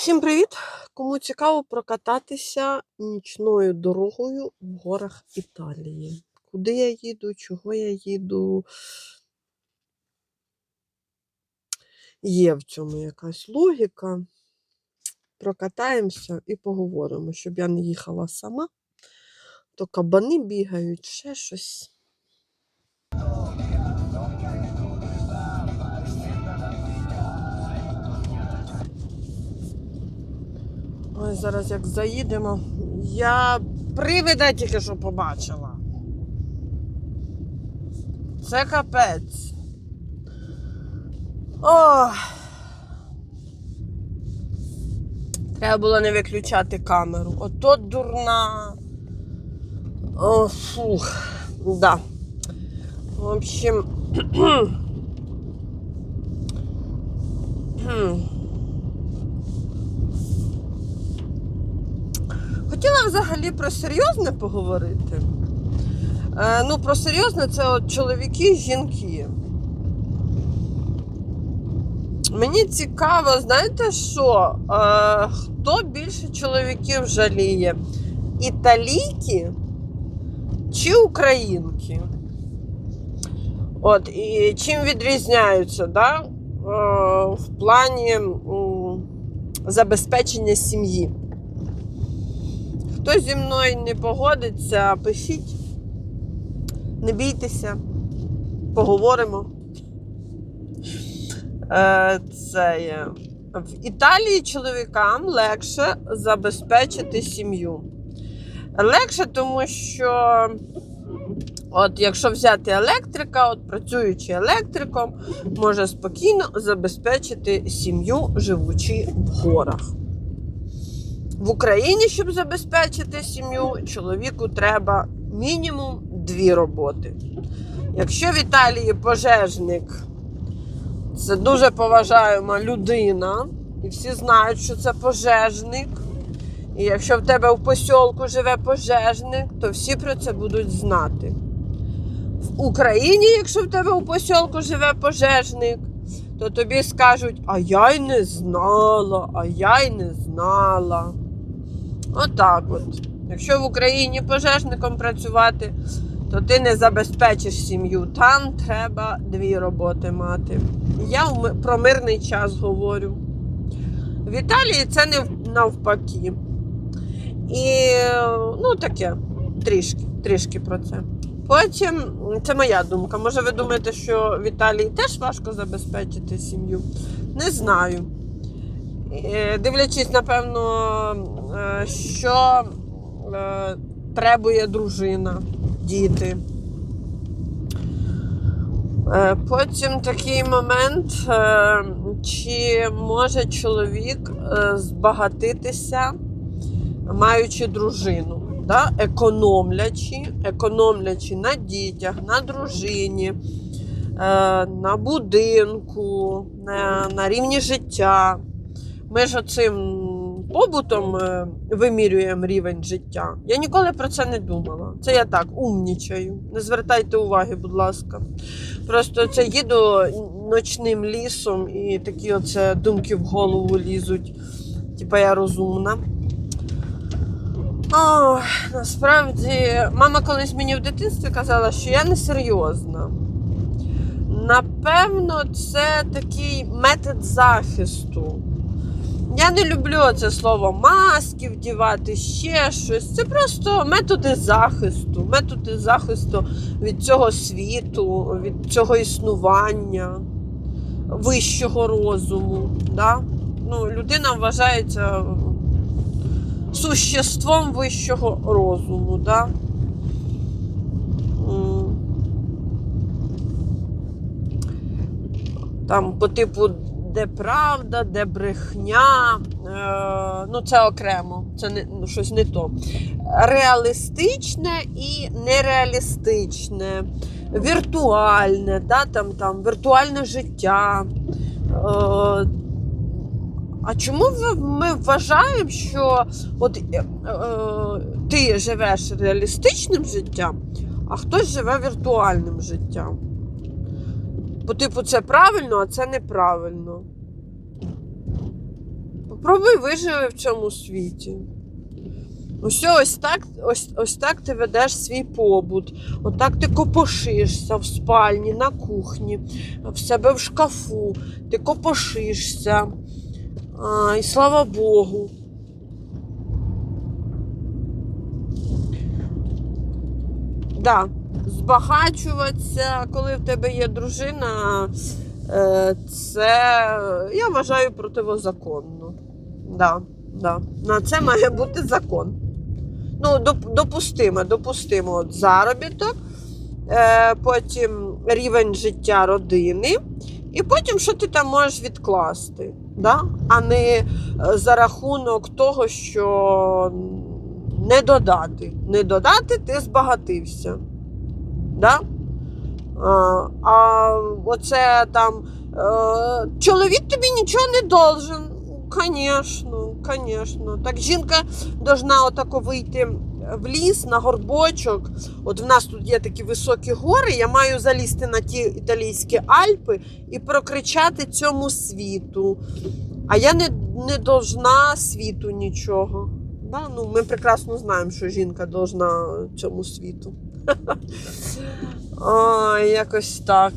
Всім привіт! Кому цікаво прокататися нічною дорогою в горах Італії. Куди я їду, чого я їду? Є в цьому якась логіка. Прокатаємося і поговоримо, щоб я не їхала сама, то кабани бігають, ще щось. Ой, зараз як заїдемо. Я привида тільки що побачила. Це капець. Ох. Треба було не виключати камеру. Ото дурна. О, фух. Да. В общем. Хотіла взагалі про серйозне поговорити. Е, ну, про серйозне це от чоловіки жінки. Мені цікаво, знаєте що? Е, хто більше чоловіків жаліє? Італійки чи українки? От, і чим відрізняються, да? е, в плані забезпечення сім'ї? Хто зі мною не погодиться, пишіть. Не бійтеся, поговоримо. Е, Це є. В Італії чоловікам легше забезпечити сім'ю. Легше, тому що, от якщо взяти електрика, от працюючи електриком, може спокійно забезпечити сім'ю, живучи в горах. В Україні, щоб забезпечити сім'ю, чоловіку треба мінімум дві роботи. Якщо в Італії пожежник це дуже поважаема людина, і всі знають, що це пожежник. І якщо в тебе в посілку живе пожежник, то всі про це будуть знати. В Україні, якщо в тебе у посілку живе пожежник, то тобі скажуть, а я й не знала, а я й не знала. Отак от. Якщо в Україні пожежником працювати, то ти не забезпечиш сім'ю. Там треба дві роботи мати. Я про мирний час говорю. В Італії це не навпаки. І ну таке, трішки, трішки про це. Потім, це моя думка. Може, ви думаєте, що в Італії теж важко забезпечити сім'ю? Не знаю. Е, Дивлячись, напевно, що е, требує дружина, діти. Е, Потім такий момент, е, чи може чоловік е, збагатитися, маючи дружину, да? економлячи, економлячи на дітях, на дружині, е, на будинку, на, на рівні життя. Ми ж оцим побутом е, вимірюємо рівень життя. Я ніколи про це не думала. Це я так умнічаю. Не звертайте уваги, будь ласка. Просто це їду ночним лісом і такі оце думки в голову лізуть. Типа я розумна. О, насправді, мама колись мені в дитинстві казала, що я не серйозна. Напевно, це такий метод захисту. Я не люблю це слово маски вдівати, ще щось. Це просто методи захисту, методи захисту від цього світу, від цього існування, вищого розуму. Да? Ну, людина вважається существом вищого розуму. Да? Там по типу де правда, де брехня. Е, ну, це окремо, це не, ну, щось не то. Реалістичне і нереалістичне, віртуальне, да, там, там, віртуальне життя. Е, а чому ми вважаємо, що от, е, е, ти живеш реалістичним життям, а хтось живе віртуальним життям? По типу, це правильно, а це неправильно. Попробуй виживи в цьому світі. Ось ось так, ось, ось так ти ведеш свій побут. Отак ти копошишся в спальні, на кухні, в себе в шкафу. Ти копошишся. А, і слава Богу. Да, збагачуватися, коли в тебе є дружина, е, це я вважаю противозаконно. Да, да. На це має бути закон. Ну, допустимо, допустимо от заробіток, е, потім рівень життя родини, і потім що ти там можеш відкласти, да? а не е, за рахунок того, що не додати. Не додати, ти збагатився. Да? А, а оце там е, чоловік тобі нічого не должен. Звісно, звісно. Так жінка должна отако вийти в ліс на горбочок. От в нас тут є такі високі гори. Я маю залізти на ті італійські Альпи і прокричати цьому світу. А я не, не должна світу нічого. Да? Ну, ми прекрасно знаємо, що жінка должна цьому світу. Ой, якось так.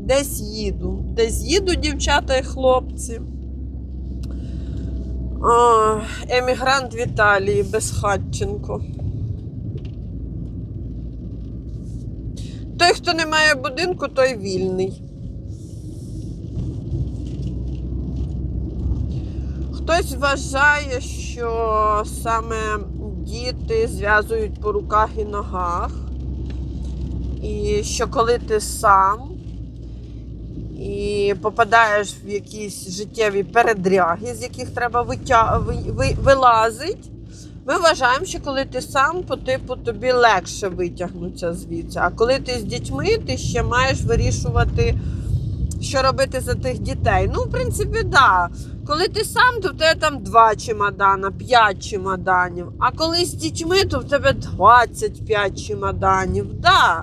Десь їду. Десь їду, дівчата і хлопці. О, емігрант в Безхатченко. Той, хто не має будинку, той вільний. Хтось вважає, що саме діти зв'язують по руках і ногах. І що коли ти сам і попадаєш в якісь життєві передряги, з яких треба витя... ви... ви... ми вважаємо, що коли ти сам, по типу тобі легше витягнутися звідси. А коли ти з дітьми, ти ще маєш вирішувати, що робити за тих дітей. Ну, в принципі, так. Да. Коли ти сам, то в тебе там два чемодана, п'ять чемоданів. А коли з дітьми, то в тебе 25 чемоданів. Да.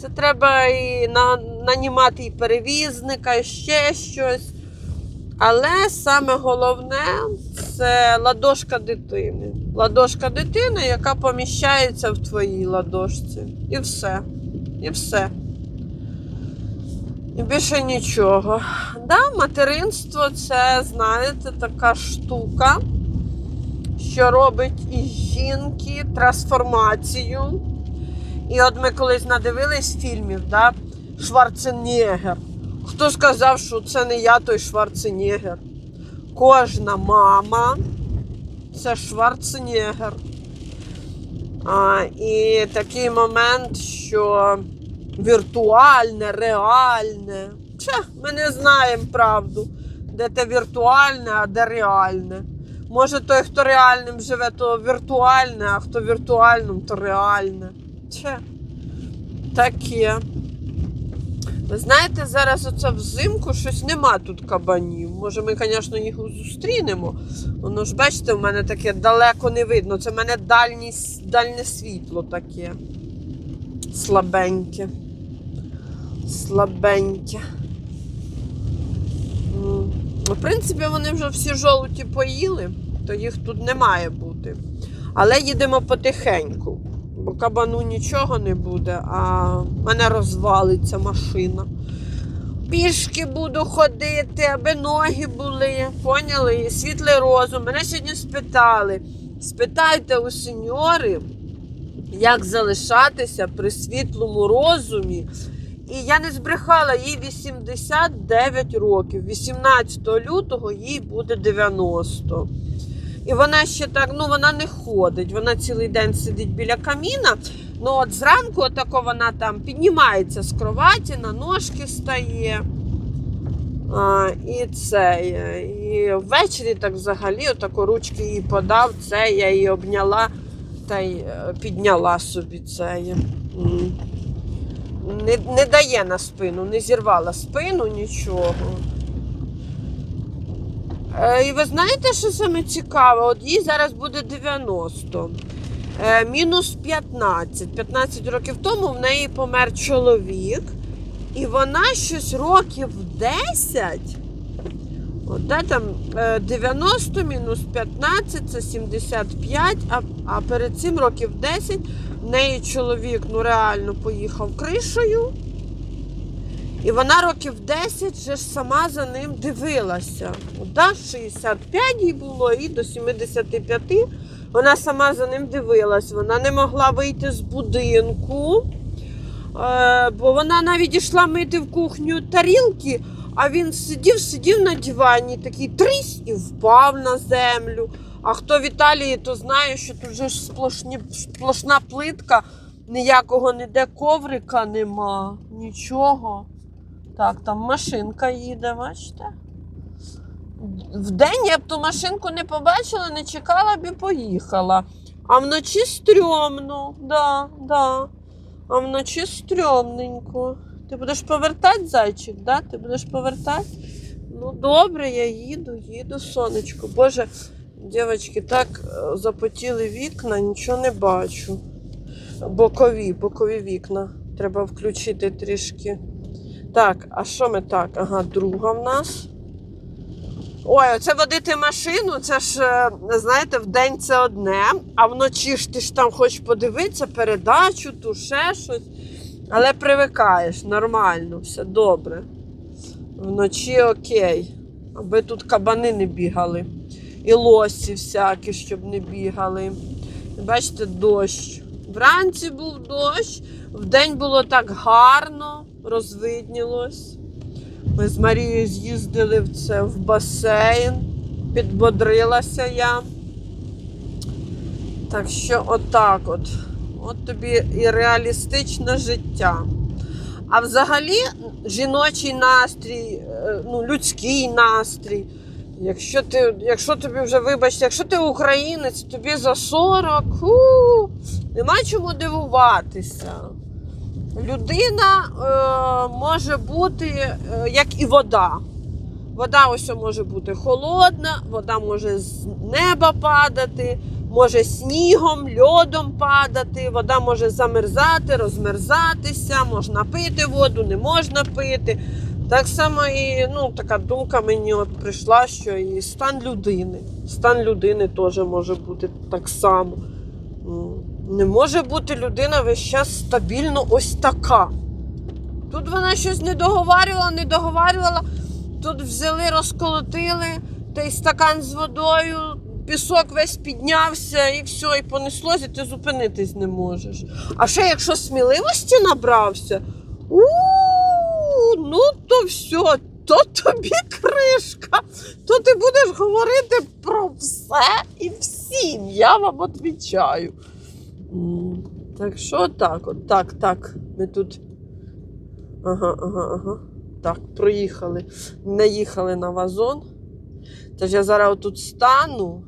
Це треба і на, нанімати і перевізника, і ще щось. Але саме головне це ладошка дитини. Ладошка дитини, яка поміщається в твоїй ладошці. І все. І все. Більше нічого. Да, материнство це, знаєте, така штука, що робить із жінки трансформацію. І от ми колись надивились фільмів, да? Шварценеггер. Хто сказав, що це не я той Шварценеггер? Кожна мама це Шварценеггер. А, і такий момент, що віртуальне, реальне. Че, ми не знаємо правду, де те віртуальне, а де реальне. Може, той, хто реальним живе, то віртуальне, а хто віртуальним, то реальне. Че? Таке. Ви знаєте, зараз оце взимку щось нема тут кабанів. Може, ми, звісно, їх зустрінемо. Воно ж, бачите, в мене таке далеко не видно. Це в мене дальні, дальнє світло таке. Слабеньке. Слабеньке. В принципі, вони вже всі жолуті поїли, то їх тут не має бути. Але їдемо потихеньку, бо кабану нічого не буде, а мене розвалиться машина. Пішки буду ходити, аби ноги були. Поняли? І Світлий розум. Мене сьогодні спитали. Спитайте у сеньорів, як залишатися при світлому розумі. І я не збрехала, їй 89 років. 18 лютого їй буде 90. І вона ще так, ну вона не ходить, вона цілий день сидить біля каміна. Ну от зранку отако вона там піднімається з кроваті, на ножки стає. А, і це. І ввечері так взагалі отако ручки їй подав, це я її обняла та й е, підняла собі це. Не, не дає на спину, не зірвала спину, нічого. Е, і ви знаєте, що саме цікаве? От їй зараз буде 90. Е, мінус 15. 15 років тому в неї помер чоловік, і вона щось років 10 От де там е, 90 мінус 15 це 75, а, а перед цим років 10 в неї чоловік ну реально поїхав кришею. І вона років 10 вже ж сама за ним дивилася. Да, 65 їй було і до 75 вона сама за ним дивилась. Вона не могла вийти з будинку, е, бо вона навіть йшла мити в кухню тарілки, а він сидів, сидів на дивані, такий тріс і впав на землю. А хто в Італії, то знає, що тут же ж сплошні, сплошна плитка, ніякого ніде коврика нема, нічого. Так, там машинка їде, бачите? Вдень я б ту машинку не побачила, не чекала б і поїхала. А вночі стрьомно, да, да. А вночі стрьомненько. Ти будеш повертати, зайчик, да? Ти будеш повертати? Ну, добре, я їду, їду, сонечко. Боже, дівчатки, так е, запотіли вікна, нічого не бачу. Бокові, бокові вікна. Треба включити трішки. Так, а що ми так? Ага, друга в нас. Ой, оце водити машину, це ж, е, знаєте, в день це одне, а вночі ж ти ж там хочеш подивитися, передачу, ту ще щось. Але привикаєш, нормально, все добре. Вночі окей. Аби тут кабани не бігали. І лосі всякі, щоб не бігали. Бачите, дощ. Вранці був дощ, вдень було так гарно, розвиднілось. Ми з Марією з'їздили в це в басейн, підбодрилася я. Так що отак от. От тобі і реалістичне життя. А взагалі жіночий настрій, е, ну, людський настрій. Якщо ти, якщо тобі вже вибачте, якщо ти українець, тобі за 40, ху, нема чому дивуватися. Людина е, може бути е, як і вода. Вода ось може бути холодна, вода може з неба падати, може снігом, льодом падати, вода може замерзати, розмерзатися, можна пити воду, не можна пити. Так само і ну, така думка мені от прийшла, що і стан людини. Стан людини теж може бути так само. Не може бути людина весь час стабільно ось така. Тут вона щось не договарювала, не договарювала. Тут взяли, розколотили той стакан з водою, пісок весь піднявся і все, і понеслося, і ти зупинитись не можеш. А ще якщо сміливості набрався, у ну то все, то тобі кришка, то ти будеш говорити про все і всім. Я вам відповідаю. Так що так, от так, так. Ми тут. Ага, ага, ага. Так, проїхали. Наїхали на вазон. Тож я зараз тут стану.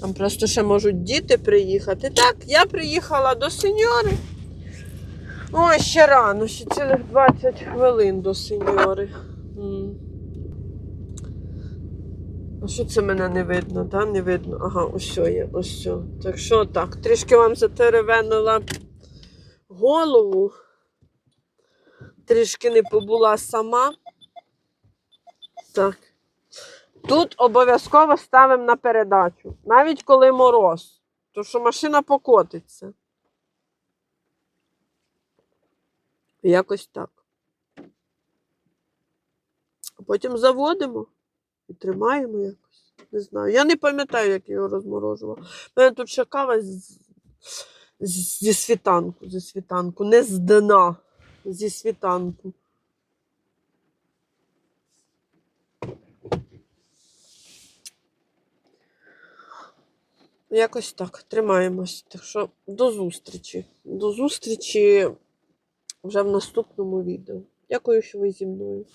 Там просто ще можуть діти приїхати. Так, я приїхала до сеньори. Ой, ще рано, ще цілих 20 хвилин до сеньори. А що це мене не видно? Да? Не видно. Ага, ось що є, ось що. Так що так, трішки вам затеревенила голову. Трішки не побула сама. Так. Тут обов'язково ставимо на передачу. Навіть коли мороз. То що машина покотиться. Якось так. Потім заводимо і тримаємо якось. Не знаю. Я не пам'ятаю, як його розморожувала. У мене тут ще кава з- зі світанку, зі світанку, не з дна, зі світанку. Якось так, тримаємось. Так що до зустрічі. До зустрічі вже в наступному відео. Дякую, що ви зі мною.